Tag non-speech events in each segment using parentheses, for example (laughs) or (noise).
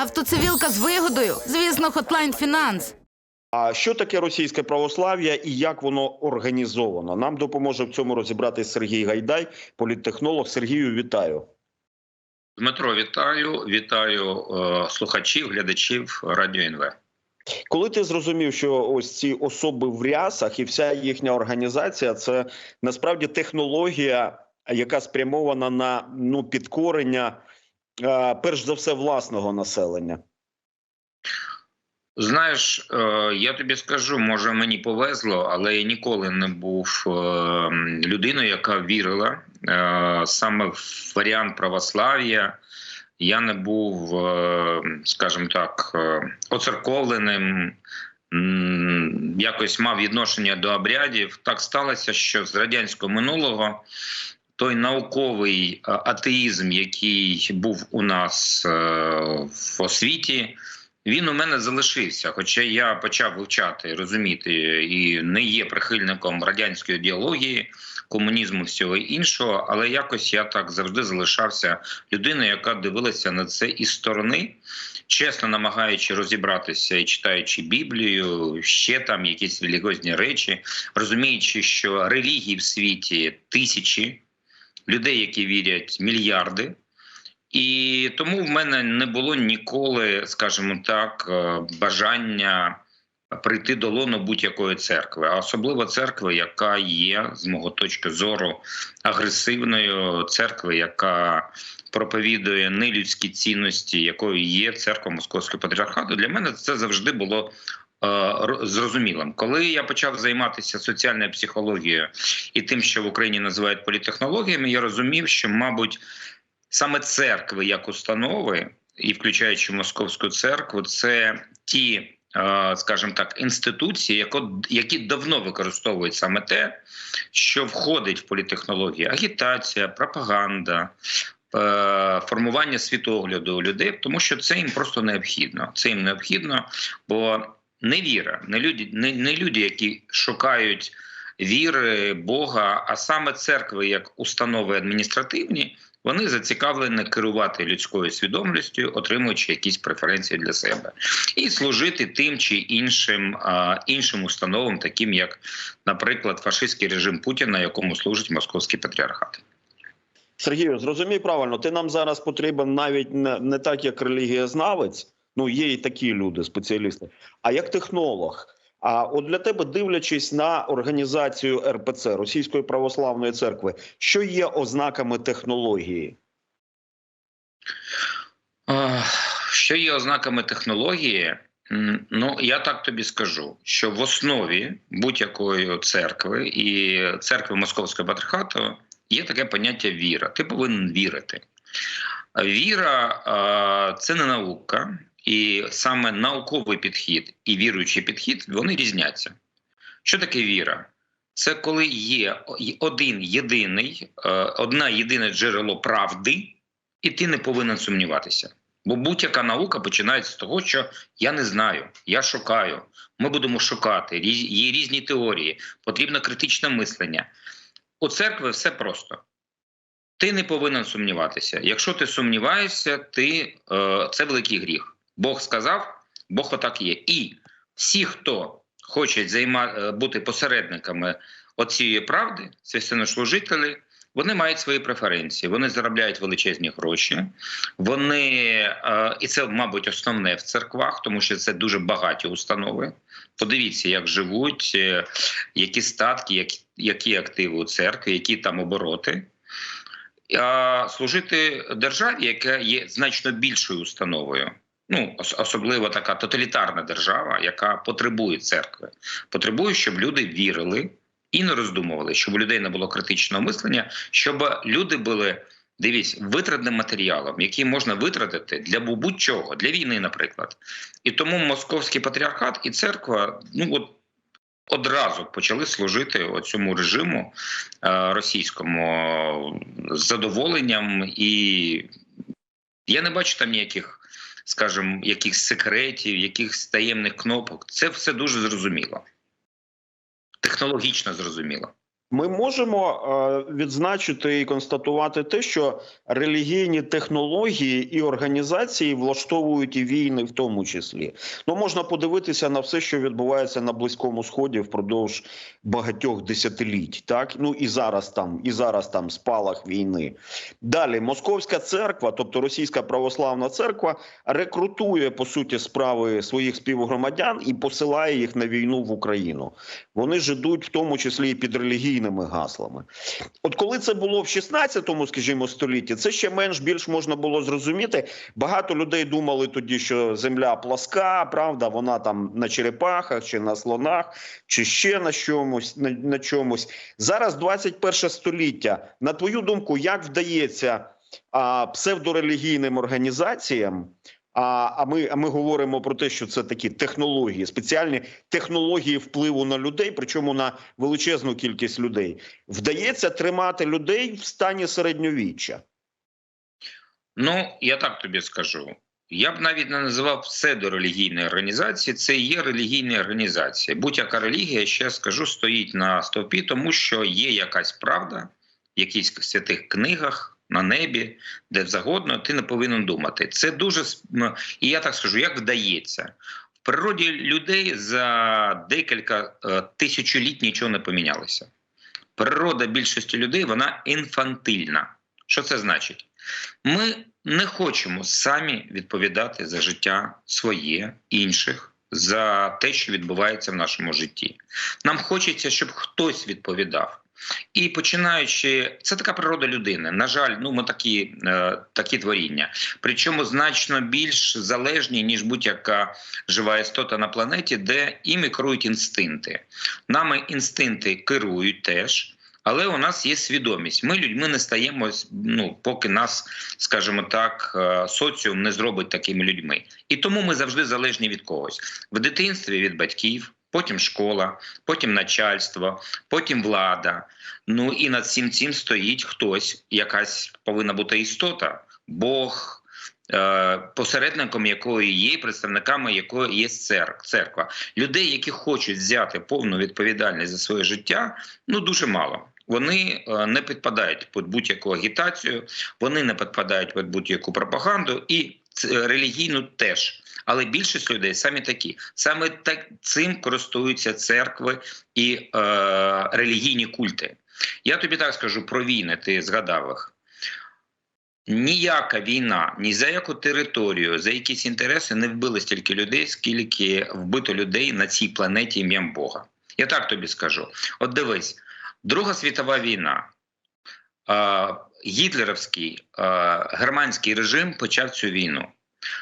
Автоцивілка з вигодою. Звісно, Hotline Finance. А що таке російське православ'я і як воно організовано? Нам допоможе в цьому розібратись Сергій Гайдай, політтехнолог. Сергію, вітаю. Дмитро, вітаю, вітаю е, слухачів, глядачів Радіо НВ. Коли ти зрозумів, що ось ці особи в рясах і вся їхня організація це насправді технологія, яка спрямована на ну підкорення, перш за все, власного населення. Знаєш, е, я тобі скажу, може мені повезло, але я ніколи не був е, людиною, яка вірила е, саме в варіант православ'я. Я не був, е, скажімо так, е, оцерковленим, якось мав відношення до обрядів. Так сталося, що з радянського минулого той науковий е, атеїзм, який був у нас е, в освіті, він у мене залишився. Хоча я почав вивчати, розуміти і не є прихильником радянської ідеології, комунізму, всього іншого, але якось я так завжди залишався людиною, яка дивилася на це із сторони, чесно намагаючи розібратися і читаючи Біблію, ще там якісь релігіозні речі, розуміючи, що релігій в світі тисячі людей, які вірять мільярди. І тому в мене не було ніколи, скажімо так, е, бажання прийти до лону будь-якої церкви, а особливо церкви, яка є з мого точки зору агресивною церкви, яка проповідує нелюдські цінності, якою є церква Московського патріархату. Для мене це завжди було. Е, Зрозумілим, коли я почав займатися соціальною психологією і тим, що в Україні називають політехнологіями, я розумів, що, мабуть, саме церкви як установи, і включаючи московську церкву, це ті, е, скажімо так, інституції, які давно використовують саме те, що входить в політехнології: агітація, пропаганда. е, Формування світогляду людей, тому що це їм просто необхідно. Це їм необхідно, бо не віра, не люди, не, не люди, які шукають віри Бога, а саме церкви як установи адміністративні, вони зацікавлені керувати людською свідомістю, отримуючи якісь преференції для себе, і служити тим чи іншим а, іншим установам, таким як, наприклад, фашистський режим Путіна, якому служить московський патріархат. Сергію, зрозумій правильно, ти нам зараз потрібен навіть не, не так, як релігієзнавець, ну є і такі люди, спеціалісти, а як технолог. А от для тебе, дивлячись на організацію РПЦ Російської православної церкви, що є ознаками технології? Що є ознаками технології? Ну я так тобі скажу, що в основі будь-якої церкви і церкви Московського патріархату є таке поняття віра. Ти повинен вірити. Віра це не наука, і саме науковий підхід і віруючий підхід вони різняться. Що таке віра? Це коли є один єдиний, е, одна єдине джерело правди, і ти не повинен сумніватися. Бо будь-яка наука починається з того, що я не знаю, я шукаю. Ми будемо шукати. Є різні теорії, потрібно критичне мислення. У церкви все просто. Ти не повинен сумніватися. Якщо ти сумніваєшся, ти, е, це великий гріх. Бог сказав, Бог отак є. І всі, хто хочуть займа, е, бути посередниками оцієї правди, священнослужителі, вони мають свої преференції. Вони заробляють величезні гроші. Вони е, і це, мабуть, основне в церквах, тому що це дуже багаті установи. Подивіться, як живуть, е, які статки, які, активи у церкві, які там обороти. А служити державі, яка є значно більшою установою. Ну, особливо така тоталітарна держава, яка потребує церкви, потребує, щоб люди вірили і не роздумували, щоб у людей не було критичного мислення, щоб люди були. Дивіться, витратним матеріалом, який можна витратити для будь-чого, для війни, наприклад. І тому московський патріархат і церква, ну от одразу почали служити цьому режиму е, російському з задоволенням, і я не бачу там ніяких, скажімо, якихось секретів, якихось таємних кнопок. Це все дуже зрозуміло, технологічно зрозуміло. Ми можемо е, відзначити і констатувати те, що релігійні технології і організації влаштовують і війни, в тому числі. Ну можна подивитися на все, що відбувається на близькому сході впродовж багатьох десятиліть. Так ну і зараз там, і зараз там спалах війни. Далі Московська церква, тобто Російська православна церква, рекрутує по суті справи своїх співгромадян і посилає їх на війну в Україну. Вони ж ідуть в тому числі і під релігійними гаслами. От коли це було в 16-му, скажімо, столітті, це ще менш більш можна було зрозуміти. Багато людей думали тоді, що земля пласка, правда, вона там на черепахах чи на слонах, чи ще на чомусь. На, на чомусь. Зараз 21 століття. На твою думку, як вдається а, псевдорелігійним організаціям? А, а ми а ми говоримо про те, що це такі технології, спеціальні технології впливу на людей, причому на величезну кількість людей. Вдається тримати людей в стані середньовіччя. Ну, я так тобі скажу. Я б навіть не називав псевдорелігійної організації, це є релігійні організації. Будь-яка релігія, ще скажу, стоїть на стовпі, тому що є якась правда в якихось святих книгах, на небі, де завгодно, ти не повинен думати. Це дуже с- і я так скажу, як вдається. В природі людей за декілька е, тисячоліть нічого не помінялося. Природа більшості людей вона інфантильна. Що це значить? Ми не хочемо самі відповідати за життя своє, інших, за те, що відбувається в нашому житті. Нам хочеться, щоб хтось відповідав. І починаючи, це така природа людини. На жаль, ну ми такі, е, такі творіння. Причому значно більш залежні, ніж будь-яка жива істота на планеті, де іми керують інстинкти. Нами інстинкти керують теж. Але у нас є свідомість. Ми людьми не стаємо, ну поки нас, скажімо так, е, соціум не зробить такими людьми. І тому ми завжди залежні від когось в дитинстві від батьків, потім школа, потім начальство, потім влада. Ну і над всім цим стоїть хтось, якась повинна бути істота, Бог. е, Посередником якої є, представниками якої є цер- церква, людей, які хочуть взяти повну відповідальність за своє життя, ну дуже мало. Вони е, не підпадають під будь-яку агітацію, вони не підпадають під будь-яку пропаганду і релігійну теж. Але більшість людей самі такі. Саме так цим користуються церкви і е, релігійні культи. Я тобі так скажу про війни. Ти згадав їх. Ніяка війна, ні за яку територію, за якісь інтереси не вбили стільки людей, скільки вбито людей на цій планеті ім'ям Бога. Я так тобі скажу. От дивись, Друга світова війна. Гітлерівський германський режим почав цю війну.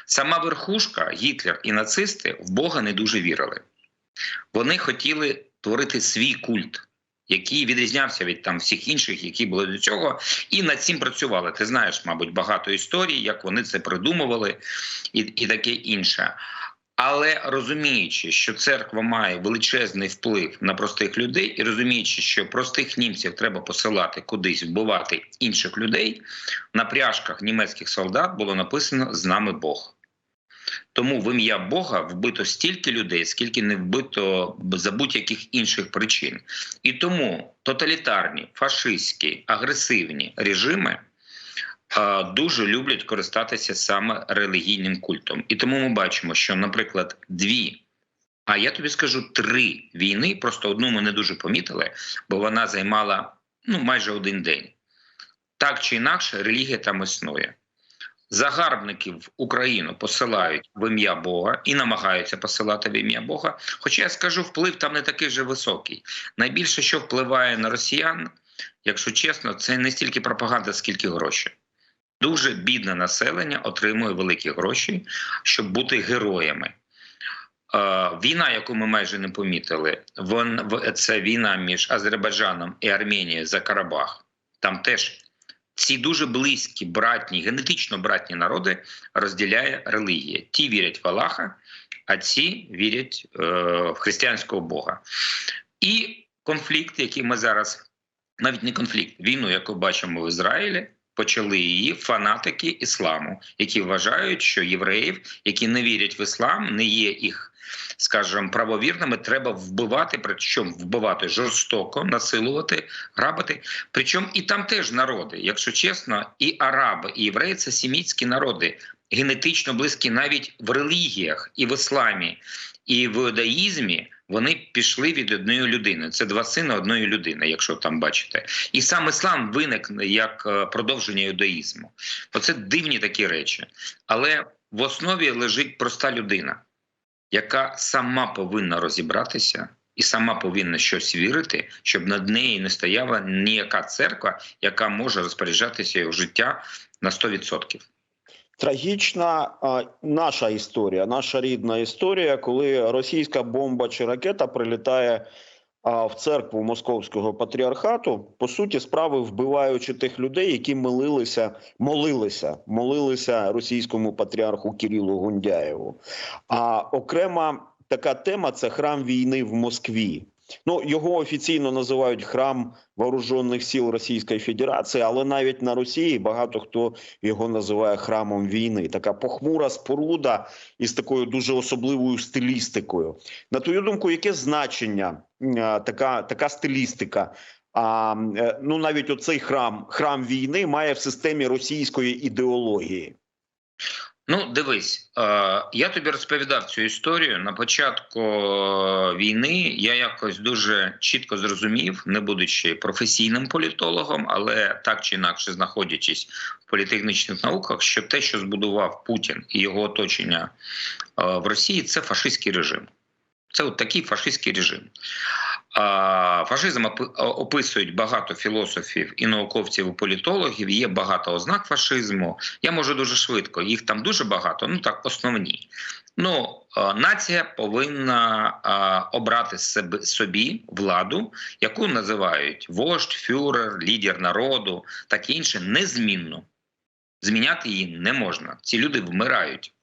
Сама верхушка, Гітлер і нацисти в Бога не дуже вірили. Вони хотіли творити свій культ, який відрізнявся від там всіх інших, які були до цього, і над цим працювали. Ти знаєш, мабуть, багато історій, як вони це придумували, і, і таке інше. Але розуміючи, що церква має величезний вплив на простих людей, і розуміючи, що простих німців треба посилати кудись вбивати інших людей, на пряжках німецьких солдат було написано з нами Бог. Тому в ім'я Бога вбито стільки людей, скільки не вбито за будь-яких інших причин. І тому тоталітарні, фашистські, агресивні режими дуже люблять користатися саме релігійним культом. І тому ми бачимо, що, наприклад, дві, а я тобі скажу три війни, просто одну ми не дуже помітили, бо вона займала ну, майже один день. Так чи інакше, релігія там існує. Загарбників в Україну посилають в ім'я Бога і намагаються посилати в ім'я Бога. Хоча я скажу, вплив там не такий вже високий. Найбільше, що впливає на росіян, якщо чесно, це не стільки пропаганда, скільки гроші. Дуже бідне населення отримує великі гроші, щоб бути героями. Е, війна, яку ми майже не помітили, це війна між Азербайджаном і Арменією за Карабах. Там теж ці дуже близькі, братні, генетично братні народи розділяє релігія. Ті вірять в Аллаха, а ці вірять е, в християнського Бога. І конфлікт, який ми зараз, навіть не конфлікт, війну, яку бачимо в Ізраїлі, почали її фанатики ісламу, які вважають, що євреїв, які не вірять в іслам, не є їх скажімо, правовірними, треба вбивати, причому вбивати жорстоко, насилувати, грабити. Причому і там теж народи, якщо чесно, і араби, і євреї це сімітські народи, генетично близькі навіть в релігіях, і в ісламі, і в іудаїзмі. Вони пішли від одної людини. Це два сини одної людини, якщо там бачите. І сам іслам виник як е, продовження іудаїзму. Оце дивні такі речі. Але в основі лежить проста людина, яка сама повинна розібратися і сама повинна щось вірити, щоб над нею не стояла ніяка церква, яка може розпоряджатися його життя на 100%. Трагічна наша історія, наша рідна історія, коли російська бомба чи ракета прилітає в церкву московського патріархату, по суті, справи вбиваючи тих людей, які молилися, молилися, молилися російському патріарху Кирилу Гундяєву. А окрема така тема це храм війни в Москві. Ну його офіційно називають храм вооружених сил Російської Федерації, але навіть на Росії багато хто його називає храмом війни. Така похмура споруда із такою дуже особливою стилістикою. На твою думку, яке значення така, така стилістика? А е, ну навіть оцей храм, храм війни, має в системі російської ідеології. Ну, дивись, е, я тобі розповідав цю історію на початку е, війни. Я якось дуже чітко зрозумів, не будучи професійним політологом, але так чи інакше знаходячись в політехнічних науках, що те, що збудував Путін і його оточення е, в Росії, це фашистський режим. Це от такий фашистський режим. Фашизм описують багато філософів і науковців, і політологів. Є багато ознак фашизму. Я можу дуже швидко. Їх там дуже багато. Ну так, основні. Ну, нація повинна обрати собі владу, яку називають вождь, фюрер, лідер народу, так і інше, незмінну. Зміняти її не можна. Ці люди вмирають.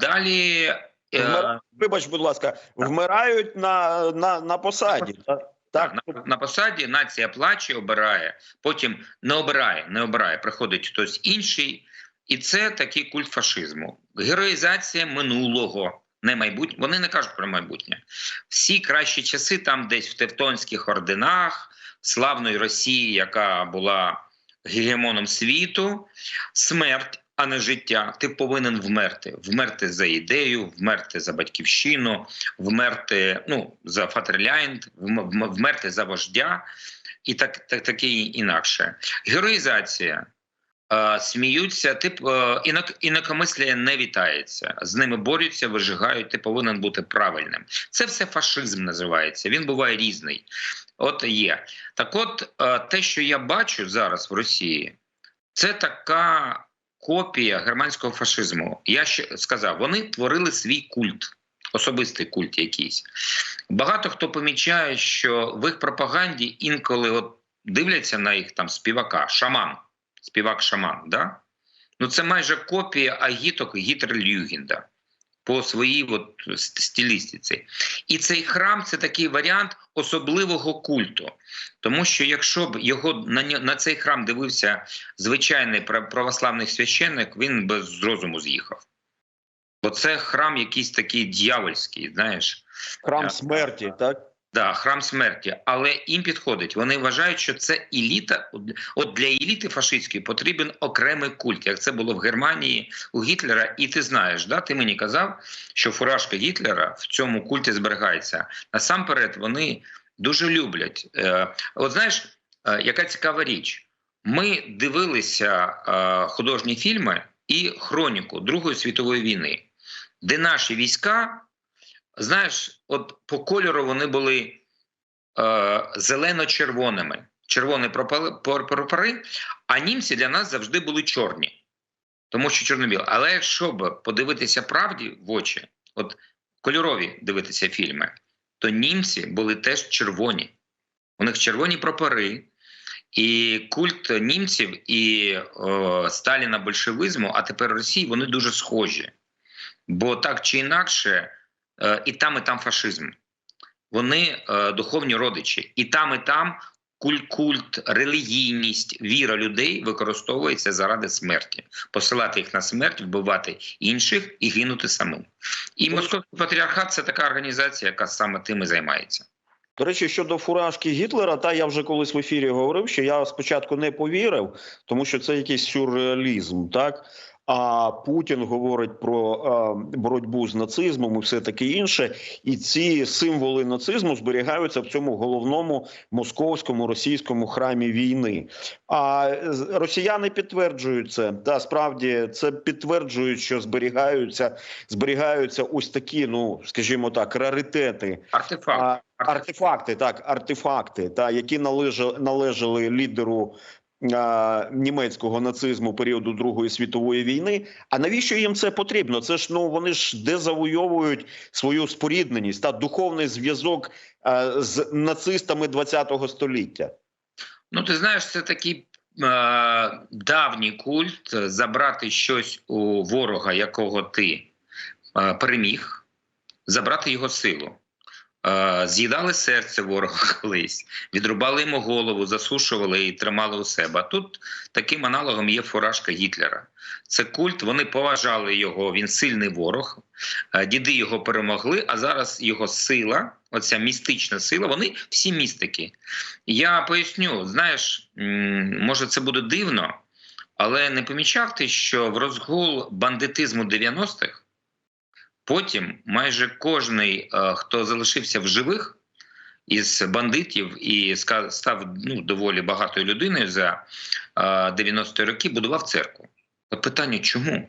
Далі. Е, Вибач, будь ласка, вмирають на, на, на посаді. Так, Так, на, на посаді нація плаче, обирає, потім не обирає, не обирає, приходить хтось інший, і це такий культ фашизму. Героїзація минулого, не майбутнє. Вони не кажуть про майбутнє. Всі кращі часи там, десь в Тевтонських орденах, славної Росії, яка була гегемоном світу, смерть. А не життя, ти повинен вмерти. Вмерти за ідею, вмерти за батьківщину, вмерти ну, за Фатерляйнд, вмерти за вождя і так, так, таке інакше. Героїзація. Сміються, тип інак, інакомислія не вітається. З ними борються, вижигають. Ти повинен бути правильним. Це все фашизм називається. Він буває різний. От є. Так, от те, що я бачу зараз в Росії, це така копія германського фашизму. Я ще сказав, вони творили свій культ, особистий культ якийсь. Багато хто помічає, що в їх пропаганді інколи от дивляться на їх там співака, шаман, співак шаман. Да? Ну це майже копія агіток Гітлер-Люгенда по своїй от стилістиці. І цей храм це такий варіант особливого культу. Тому що якщо б його на, на цей храм дивився звичайний православний священник, він би з розуму з'їхав. Бо це храм якийсь такий дьявольський, знаєш. Храм смерті, так? Да, храм смерті, але їм підходить. Вони вважають, що це еліта. От для еліти фашистської потрібен окремий культ, як це було в Германії у Гітлера. І ти знаєш, да, ти мені казав, що фуражка Гітлера в цьому культі зберігається. Насамперед, вони дуже люблять. Е, от знаєш, е, яка цікава річ? Ми дивилися е, художні фільми і хроніку Другої світової війни, де наші війська знаєш, от по кольору вони були е, зелено-червоними, пропали- прапори, а німці для нас завжди були чорні, тому що чорно-білі. Але якщо б подивитися правді в очі, от кольорові дивитися фільми, то німці були теж червоні. У них червоні прапори. І культ німців і о, Сталіна большевизму, а тепер Росії, вони дуже схожі. Бо так чи інакше, і там, і там фашизм. Вони е, духовні родичі, і там, і там культ, культ, релігійність, віра людей використовується заради смерті, посилати їх на смерть, вбивати інших і гинути самим. І московський патріархат це така організація, яка саме тим і займається. До речі, щодо фуражки Гітлера, та я вже колись в ефірі говорив, що я спочатку не повірив, тому що це якийсь сюрреалізм, так. А Путін говорить про боротьбу з нацизмом і все таке інше, і ці символи нацизму зберігаються в цьому головному московському російському храмі війни. А росіяни підтверджують це. Та справді це підтверджують, що зберігаються, зберігаються ось такі, ну скажімо так, раритети. Артефакт. А, артефакти, так, артефакти, та які належали, належали лідеру німецького нацизму періоду Другої світової війни. А навіщо їм це потрібно? Це ж ну вони ж дезавойовують свою спорідненість та духовний зв'язок з нацистами ХХ століття. Ну, ти знаєш, це такий е, давній культ е, забрати щось у ворога, якого ти е, переміг, забрати його силу. Е, з'їдали серце ворога (laughs) колись, відрубали йому голову, засушували і тримали у себе. А тут таким аналогом є фуражка Гітлера. Це культ, вони поважали його, він сильний ворог. Е, Діди його перемогли, а зараз його сила, оця містична сила, вони всі містики. Я поясню, знаєш, може це буде дивно, але не помічав ти, що в розгул бандитизму 90-х потім майже кожний, е, хто залишився в живих із бандитів і став ну, доволі багатою людиною за е, 90-ті роки, будував церкву. Питання чому?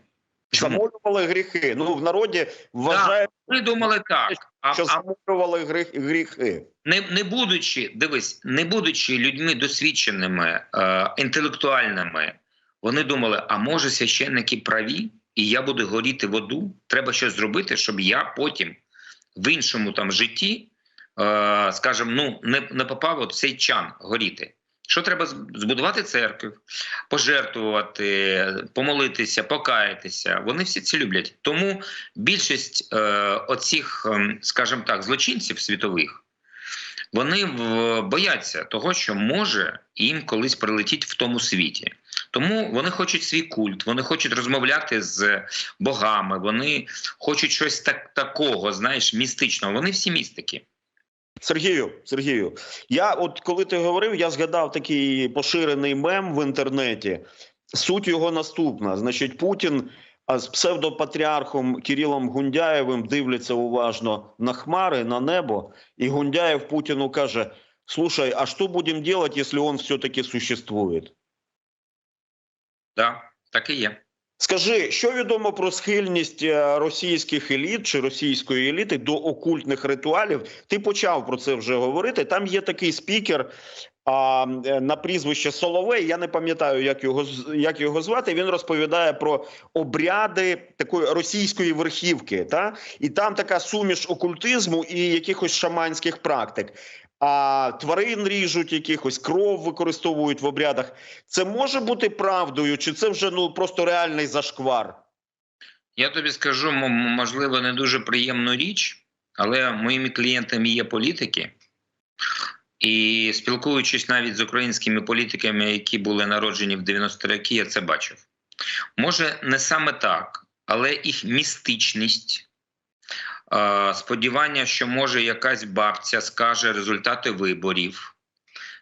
Замолювали гріхи. Ну в народі вважають, Ми думали так. А, що замолювали гріх- гріхи. не, не будучи, дивись, не будучи людьми досвідченими, е, інтелектуальними, вони думали: а може священники праві, і я буду горіти в аду? Треба щось зробити, щоб я потім в іншому там житті, е, скажімо, ну не, не попав от в цей чан горіти. Що треба збудувати церкву, пожертвувати, помолитися, покаятися. Вони всі це люблять. Тому більшість е, оцих, ем, скажімо так, злочинців світових. Вони в- бояться того, що може їм колись прилетіть в тому світі. Тому вони хочуть свій культ, вони хочуть розмовляти з богами, вони хочуть щось так, такого, знаєш, містичного. Вони всі містики. Сергію, Сергію, я от коли ти говорив, я згадав такий поширений мем в інтернеті. Суть його наступна: значить, Путін з псевдопатріархом Кирилом Гундяєвим дивляться уважно на хмари, на небо, і Гундяєв Путіну каже: Слушай, а що будемо робити, якщо він все-таки существує? Да, так і є. Скажи, що відомо про схильність е, російських еліт чи російської еліти до окультних ритуалів? Ти почав про це вже говорити. Там є такий спікер а, е, на прізвище Соловей. Я не пам'ятаю, як його як його звати. Він розповідає про обряди такої російської верхівки. Та і там така суміш окультизму і якихось шаманських практик. А тварин ріжуть якихось кров використовують в обрядах. Це може бути правдою, чи це вже ну просто реальний зашквар? Я тобі скажу, можливо, не дуже приємну річ, але моїми клієнтами є політики. І спілкуючись навіть з українськими політиками, які були народжені в 90-ті роки, я це бачив. Може, не саме так, але їх містичність, сподівання, що може якась бабця скаже результати виборів,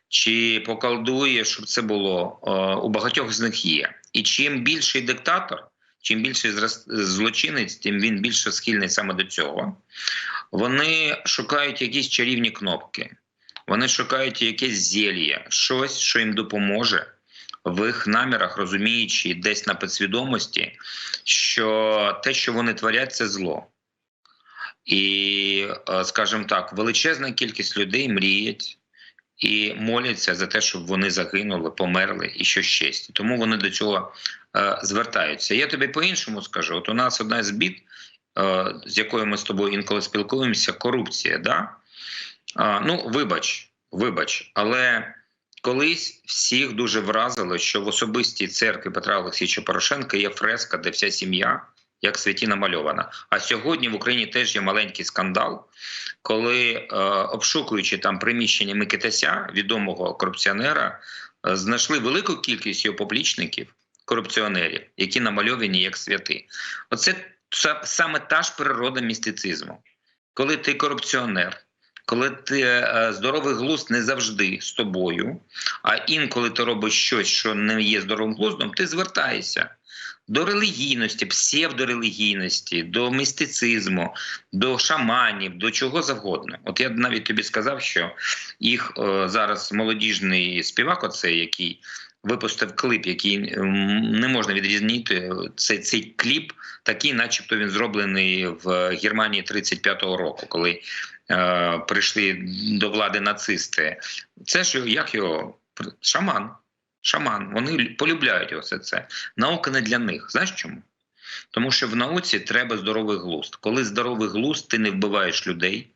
чи поколдує, щоб це було, у багатьох з них є. І чим більший диктатор, чим більший злочинець, тим він більше схильний саме до цього. Вони шукають якісь чарівні кнопки, вони шукають якесь зілля, щось, що їм допоможе в їх намірах, розуміючи десь на підсвідомості, що те, що вони творять, це зло. І, е, скажімо так, величезна кількість людей мріють і моляться за те, щоб вони загинули, померли і що щастя. Тому вони до цього е, звертаються. Я тобі по-іншому скажу: от у нас одна з бід, е, з якою ми з тобою інколи спілкуємося, корупція. Да? А, ну, вибач, вибач, але колись всіх дуже вразило, що в особистій церкві Петра Олексійовича Порошенка є фреска, де вся сім'я як в світі намальована. А сьогодні в Україні теж є маленький скандал, коли е, обшукуючи там приміщення Микитася, відомого корупціонера, е, знайшли велику кількість його поплічників, корупціонерів, які намальовані як святи. Оце са- саме та ж природа містицизму. Коли ти корупціонер, коли ти е, здоровий глузд не завжди з тобою, а інколи ти робиш щось, що не є здоровим глуздом, ти звертаєшся до релігійності, псевдорелігійності, до містицизму, до шаманів, до чого завгодно. От я навіть тобі сказав, що їх е, зараз молодіжний співак, оцей, який випустив клип, який не можна відрізнити. Цей, цей кліп такий, начебто, він зроблений в Германії 35-го року, коли е, прийшли до влади нацисти. Це ж як його шаман. Шаман. Вони полюбляють оце це. Наука не для них. Знаєш чому? Тому що в науці треба здоровий глузд. Коли здоровий глузд, ти не вбиваєш людей,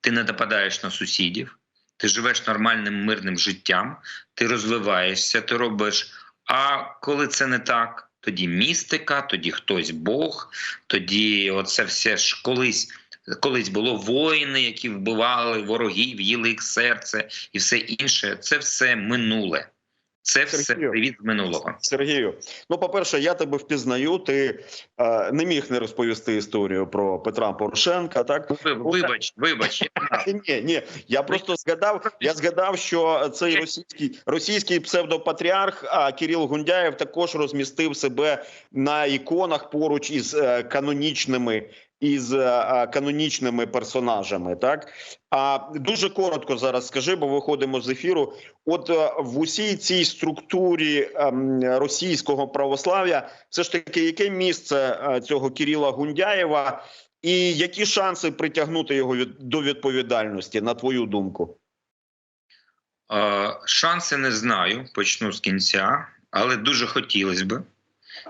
ти не нападаєш на сусідів, ти живеш нормальним мирним життям, ти розвиваєшся, ти робиш. А коли це не так, тоді містика, тоді хтось Бог, тоді оце все ж колись. Колись було воїни, які вбивали ворогів, їли їх серце і все інше. Це все минуле. Це все Сергію. привіт з минулого. Сергію, ну по-перше, я тебе впізнаю. Ти е, не міг не розповісти історію про Петра Порошенка. Так Вибач, вибач. (laughs) ні, ні. Я просто згадав. Я згадав, що цей російський російський псевдопатріарх а, Кирил Гундяєв також розмістив себе на іконах поруч із е, канонічними. Із е, е, канонічними персонажами, так а дуже коротко зараз скажи, бо виходимо з ефіру. От е, в усій цій структурі ем, російського православ'я, все ж таки, яке місце цього Кирила Гундяєва, і які шанси притягнути його до відповідальності, на твою думку? Шанси не знаю, почну з кінця, але дуже хотілося би.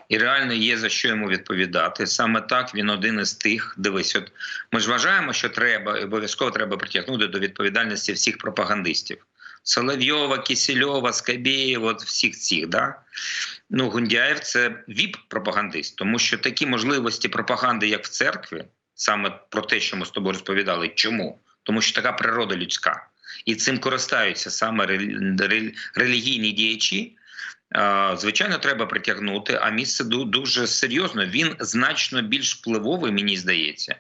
І реально є за що йому відповідати. Саме так він один із тих. Дивись, от ми ж вважаємо, що треба обов'язково треба притягнути до відповідальності всіх пропагандистів: Соловйова, Кісельова, Скабєєва, от всіх цих. Да? Ну, Гундяєв це віп-пропагандист, тому що такі можливості пропаганди, як в церкві, саме про те, що ми з тобою розповідали. Чому? Тому що така природа людська. І цим користаються саме релі- релі- релігійні діячі. Е, Звичайно, треба притягнути, а місце ду- дуже серйозно. Він значно більш впливовий, мені здається,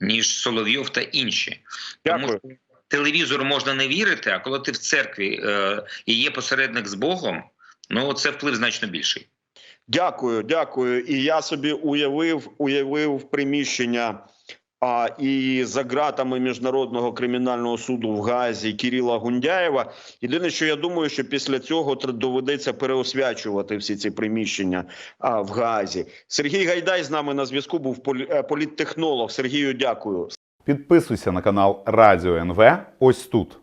ніж Соловйов та інші. Дякую. Тому що телевізору можна не вірити, а коли ти в церкві е, і є посередник з Богом, ну це вплив значно більший. Дякую, дякую. І я собі уявив, уявив приміщення. А і за ґратами міжнародного кримінального суду в Газі Кирила Гундяєва. Єдине, що я думаю, що після цього доведеться переосвячувати всі ці приміщення в Газі. Сергій Гайдай з нами на зв'язку був е, політтехнолог. Сергію, дякую. Підписуйся на канал Радіо НВ ось тут.